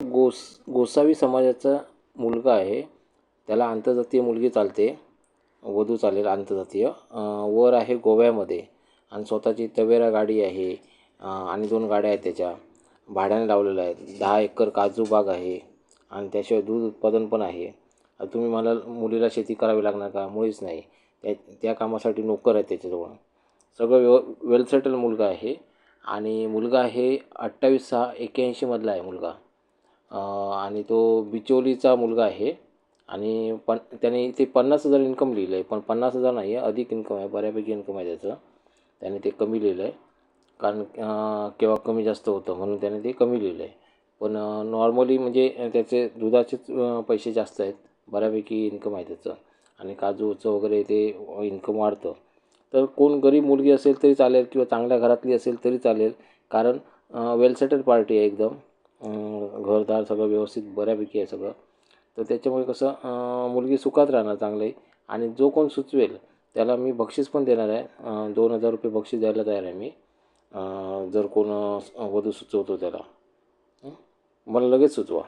गोस गोसावी समाजाचा मुलगा आहे. त्याला आंतरजातीय मुलगी चालते. वधू चालेल आंतरजातीय. वर आहे गोव्यामध्ये आणि स्वतःची तवेरा गाडी आहे. आणि दोन गाड्या आहेत त्याच्या. भाड्याने लावलेल्या आहेत. दहा एकर काजू बाग आहे आणि त्याशिवाय दूध उत्पादन पण आहे. तुम्ही म्हणाल मुलीला शेती करावी लागणार का? मुळीच नाही. त्या त्या कामासाठी नोकर आहे त्याच्याजवळ. सगळं व्यव वेल सेटल मुलगा आहे. आणि मुलगा आहे अठ्ठावीस सहा एक्याऐंशीमधला आहे मुलगा. आणि तो बिचोलीचा मुलगा आहे. आणि पण त्याने इथे पन्नास हजार इन्कम लिहिलं आहे पण पन्नास हजार नाही आहे अधिक इन्कम आहे बऱ्यापैकी इन्कम आहे त्याचं. त्याने ते कमी लिहिलं आहे कारण केव्हा कमी जास्त होतं म्हणून त्याने ते कमी लिहिलं आहे पण नॉर्मली म्हणजे त्याचे दुधाचेच पैसे जास्त आहेत. बऱ्यापैकी इन्कम आहे त्याचं. आणि काजूचं वगैरे ते इन्कम वाढतं. तर कोण गरीब मुलगी असेल तरी चालेल किंवा चांगल्या घरातली असेल तरी चालेल. कारण वेल सेटल पार्टी आहे एकदम. घरदार सगळं व्यवस्थित बऱ्यापैकी आहे सगळं. तर त्याच्यामुळे कसं मुलगी सुखात राहणार चांगली आणि जो कोण सुचवेल त्याला मी बक्षीस पण देणार आहे. दोन हजार रुपये बक्षीस द्यायला तयार आहे मी. जर कोण वधू सुचवतो त्याला. मला लगेच सुचवा.